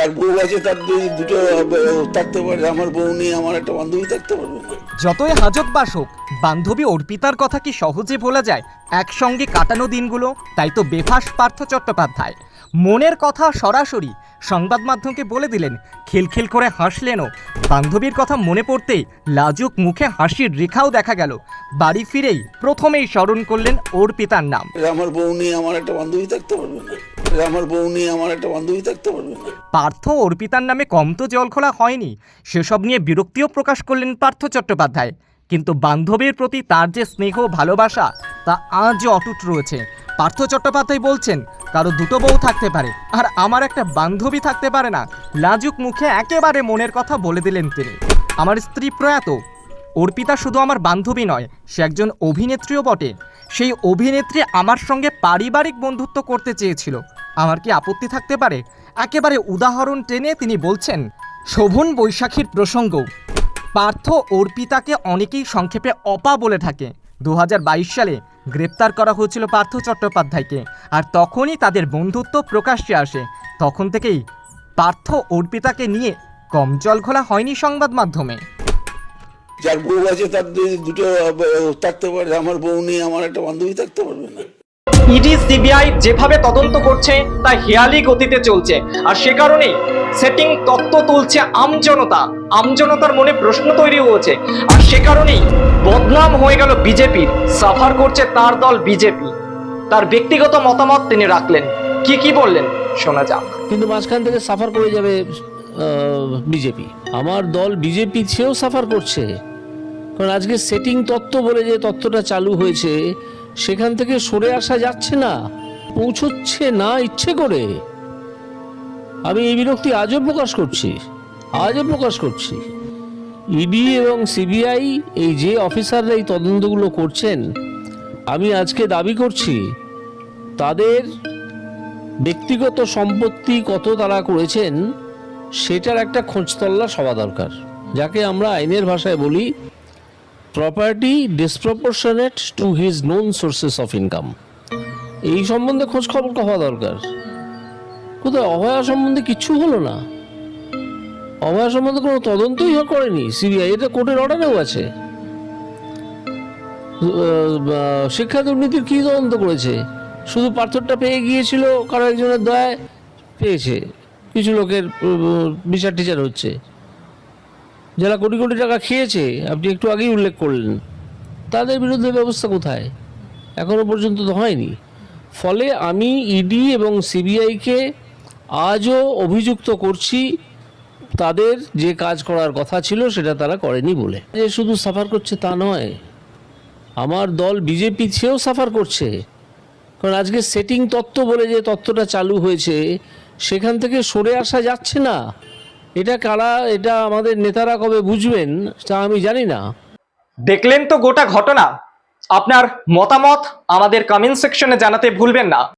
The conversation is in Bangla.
যার বউ আছে তার দুটো থাকতে পারে। আমার বউ নেই আমার একটা বান্ধবী থাকতে পারবে যতই হাজত বাসক বান্ধবী অর্পিতার কথা কি সহজে ভোলা যায়? একসঙ্গে কাটানো দিনগুলো তাই তো বেফাস পার্থ চট্টোপাধ্যায়। মনের কথা সরাসরি সংবাদ মাধ্যমকে বলে দিলেন খিলখিল করে হাসলেনও। বান্ধবীর কথা মনে পড়তেই লাজুক মুখে হাসির রেখাও দেখা গেল। বাড়ি ফিরেই প্রথমেই স্মরণ করলেন অর্পিতার নাম। আমার বউ নেই আমার একটা বান্ধবী থাকতে পারবে না আমার বউ নেই আমার একটা বান্ধবী থাকতে পারবে পার্থ অর্পিতার নামে কম তো জল খোলা হয়নি। সেসব নিয়ে বিরক্তিও প্রকাশ করলেন পার্থ চট্টোপাধ্যায়। কিন্তু বান্ধবীর প্রতি তার যে স্নেহ ভালোবাসা, তা আজও অটুট রয়েছে। পার্থ চট্টোপাধ্যায় বলছেন, কারও দুটো বউ থাকতে পারে, আর আমার একটা বান্ধবী থাকতে পারে না। লাজুক মুখে একেবারে মনের কথা বলে দিলেন তিনি। আমার স্ত্রী প্রয়াত। অর্পিতা শুধু আমার বান্ধবী নয়, সে একজন অভিনেত্রীও বটে। সেই অভিনেত্রী আমার সঙ্গে পারিবারিক বন্ধুত্ব করতে চেয়েছিল। আমার কি আপত্তি থাকতে পারে? একেবারে উদাহরণ টেনে তিনি বলছেন, শোভন বৈশাখীর প্রসঙ্গ। পার্থ অর্পিতাকে অনেকেই সংক্ষেপে অপা বলে থাকে। দু হাজার বাইশ সালে গ্রেপ্তার করা হয়েছিল পার্থ চট্টোপাধ্যায়কে আর তখনই তাদের বন্ধুত্ব প্রকাশ্যে আসে। তখন থেকেই পার্থ অর্পিতাকে নিয়ে কম জল খোলা হয়নি সংবাদ মাধ্যমে। যার বউ আছে তার দুটো থাকতে পারে। আমার বউ নেই, আমার একটা বান্ধবী থাকতে পারবে না। ইডি, সিবিআই যেভাবে তদন্ত করছে তা হেয়ালি গতিতে চলছে। আর সে কারণেই সেটিং তত্ত্ব তুলছে আমজনতা আমজনতার মনে প্রশ্ন তৈরি হয়েছে। আর সে কারণেই বদনাম হয়ে গেল বিজেপির। সাফার করছে তার দল বিজেপি। তার ব্যক্তিগত মতামত তিনি রাখলেন। কি কি বললেন? শোনা যাক। কিন্তু মাঝখান থেকে সাফার করে যাবে বিজেপি। আমার দল বিজেপি চেয়েও সাফার করছে। কারণ আজকে সেটিং তত্ত্ব বলে যে তত্ত্বটা চালু হয়েছে সেখান থেকে সরে আসা যাচ্ছে না, পৌঁছচ্ছে না ইচ্ছে করে। আমি এই বিরক্তি আজও প্রকাশ করছি, আজও প্রকাশ করছি। ইডি এবং সিবিআই এই যে অফিসাররা এই তদন্তগুলো করছেন, আমি আজকে দাবি করছি, তাদের ব্যক্তিগত সম্পত্তি কত তারা করেছেন, সেটার একটা খোঁজতল্লা হওয়া দরকার, যাকে আমরা আইনের ভাষায় বলি property disproportionate to his known sources of income এই সম্বন্ধে খোঁজ খবর হওয়া দরকার। কোথায় অভয়া সম্বন্ধে কিচ্ছু হলো না। অভয়া সম্বন্ধে কোনো তদন্তই করেনি। সিবিআই এটা কোর্টের অর্ডারেও আছে। শিক্ষা দুর্নীতির কি তদন্ত করেছে? শুধু পাথরটা পেয়ে গিয়েছিল কারও একজনের দয়ায়? পেয়েছে। কিছু লোকের বিচার টিচার হচ্ছে। যারা কোটি কোটি টাকা খেয়েছে, আপনি একটু আগেই উল্লেখ করলেন, তাদের বিরুদ্ধে ব্যবস্থা কোথায়? এখনও পর্যন্ত তো হয়নি। ফলে আমি ইডি এবং সিবিআইকে আজও অভিযুক্ত করছি, তাদের যে কাজ করার কথা ছিল সেটা তারা করেনি বলে। যে শুধু সাফার করছে তা নয়, আমার দল বিজেপি চেয়েও সাফার করছে। কারণ আজকে সেটিং তত্ত্ব বলে যে তত্ত্বটা চালু হয়েছে, সেখান থেকে সরে আসা যাচ্ছে না। এটা কারা, এটা আমাদের নেতারা কবে বুঝবেন, তা আমি জানি না। দেখলেন তো গোটা ঘটনা। আপনার মতামত আমাদের কমেন্ট সেকশনে জানাতে ভুলবেন না।